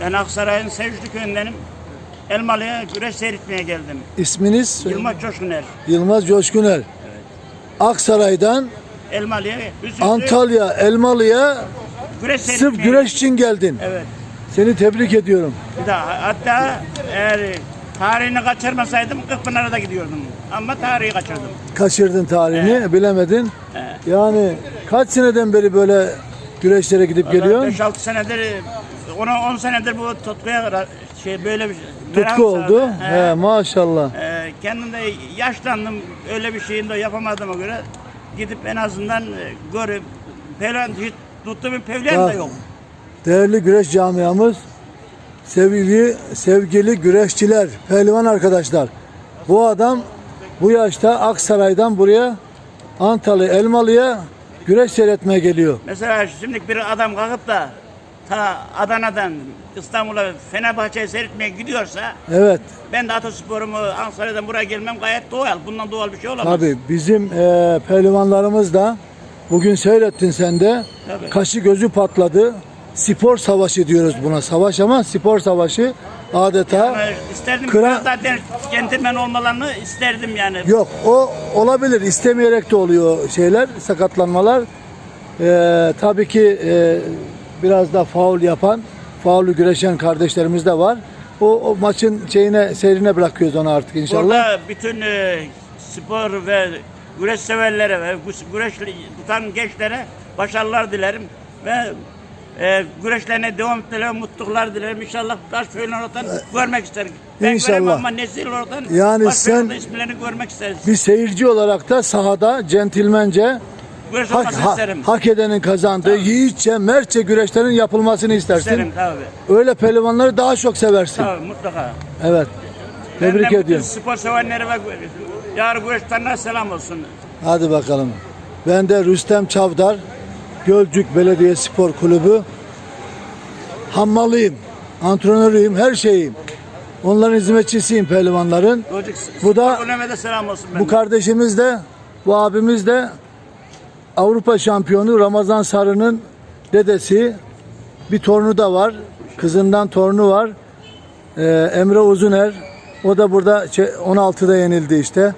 Ben Aksaray'ın Sevişli köyündenim. Elmalı'ya güreş seyretmeye geldim. İsminiz? Yılmaz Coşkuner. Yılmaz Coşkuner. Aksaray'dan Elmalı'ya Hüsnü Antalya, Elmalı'ya güreş sırf güreş için geldin. Evet. Seni tebrik ediyorum. Bir daha hatta eğer tarihini kaçırmasaydım Kırkpınar'a da gidiyordum. Ama tarihi kaçırdım. Kaçırdın tarihini, bilemedin. Yani kaç seneden beri böyle güreşlere gidip geliyorsun? 5-6 senedir, 10 senedir bu tutkuya şey böyle bir merak Tutku sardı. oldu. He. He, maşallah. Ee, kendim de yaşlandım. Öyle bir şeyini de yapamadığıma göre gidip en azından e, görüp pehlivan hiç tuttuğum bir da Bak. yok. Değerli güreş camiamız, sevgili sevgili güreşçiler, pehlivan arkadaşlar. Bu adam bu yaşta Aksaray'dan buraya Antalya, Elmalı'ya güreş seyretmeye geliyor. Mesela şimdi bir adam kalkıp da ta Adana'dan İstanbul'a Fenerbahçe'ye seyretmeye gidiyorsa Evet, ben de Ataspor'umu Ankara'dan buraya gelmem gayet doğal. Bundan doğal bir şey olamaz. tabii bizim eee pehlivanlarımız da bugün seyrettin sen de Tabii. kaşı gözü patladı. Spor savaşı diyoruz buna. Savaş ama spor savaşı adeta Ama isterdim Kıra- den- centilmen olmalarını isterdim yani. Yok o olabilir. İstemeyerek de oluyor şeyler, sakatlanmalar. Ee, tabii ki e, biraz da faul yapan, faulü güreşen kardeşlerimiz de var. O, o maçın şeyine, seyrine bırakıyoruz onu artık inşallah. Burada bütün e, spor ve güreş severlere ve gü- güreş tutan gençlere başarılar dilerim ve e, güreşlerine devam etmelerine mutluluklar dilerim. İnşallah taş köyünden oradan görmek isterim. Ben İnşallah. göremem ama nesil oradan Yani taş sen- köyünden isimlerini görmek isteriz. Bir seyirci olarak da sahada centilmence Güreş hak, olmasını ha- isterim. hak edenin kazandığı yiğitçe, mertçe güreşlerin yapılmasını istersin. İsterim tabii. Öyle pehlivanları daha çok seversin. Tabii mutlaka. Evet. Tebrik Benden bütün ediyorum. spor sevenlere ve yarı güreş tutanlara selam olsun. Hadi bakalım. Ben de Rüstem Çavdar, Gölcük Belediye Spor Kulübü. Hammalıyım, antrenörüyüm, her şeyim. Onların hizmetçisiyim pehlivanların. Çocuk Bu da- de selam olsun Bu kardeşimiz de, bu abimiz de Avrupa şampiyonu Ramazan Sarı'nın dedesi. Bir torunu da var. Kızından torunu var. Ee, Emre Uzuner. O da burada şey, 16'da yenildi işte.